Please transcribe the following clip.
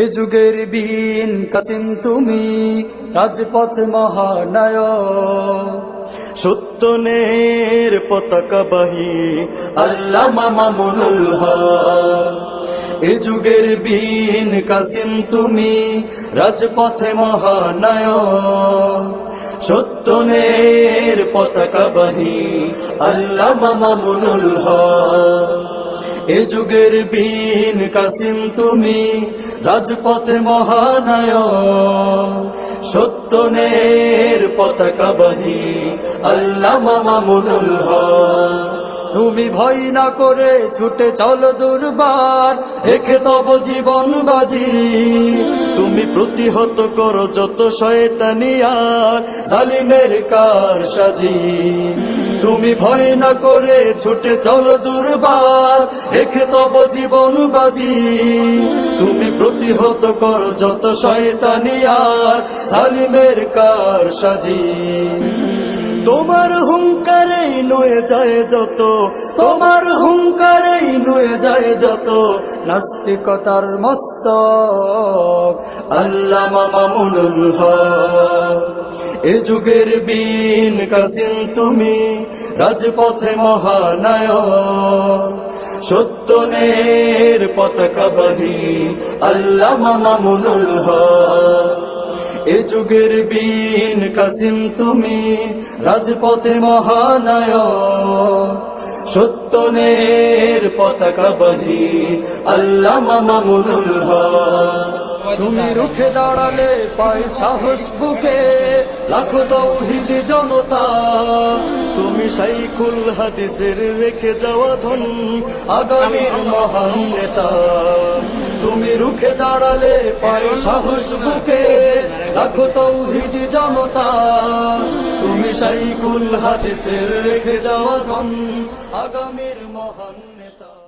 এ যুগের বীন কাসিম তুমি, রাজপথ মহানায়ক। সত্যনের পতাকা বাহি আল্লাহ মামুনুল এ যুগের বীন কাসিম তুমি, রাজপথে মহানায়ক। সত্যনের পতাকা বাহি আল্লাহ মামুনুল হক। এ যুগের বীন কাসিম তুমি রাজপথে মহানায়ক পতাকা বাহি আল্লাহ মামুনুল তুমি ভয় না করে ছুটে চলো দুর্বার রেখে তব জীবন বাজি। তুমি প্রতিহত করো যত শয়তানিয়ার জালিমের কার সাজি তুমি ভয় না করে ছুটে চলো দুর্বার, রেখে তব জীবন বাজি। তুমি প্রতিহত করো যত শয়তানিয়ার জালিমের কার সাজি। তোমার হুঙ্কারেই নয়ে যায় যত, তোমার হুঙ্কারেই নয়ে যায় যত। নাস্তিকতার মস্ত আল্লাহ মামুনুল হক। এ যুগের বীন কাসিম তুমি রাজপথে মহানায়ক। সত্যনের পতাকা বাহি আল্লাহ মামুনুল হক। এ যুগের বীন কাসিম তুমি রাজপথে মহানায়ক। সত্যনের পতাকা বাহি আল্লাহ মামুনুল হক। তুমি রুখে দাঁড়ালে পায় সাহস বুকে লাখো তৌহিদি জনতা। তুমি শাইখুল হাদিসের রেখে যাওয়া ধন আগামীর মহান নেতা। তুমি রুখে দাঁড়ালে পায় সাহস বুকে লাখো তৌহিদি জনতা। তুমি শাইখুল হাদিসের রেখে যাওয়া ধন আগামীর মহান নেতা।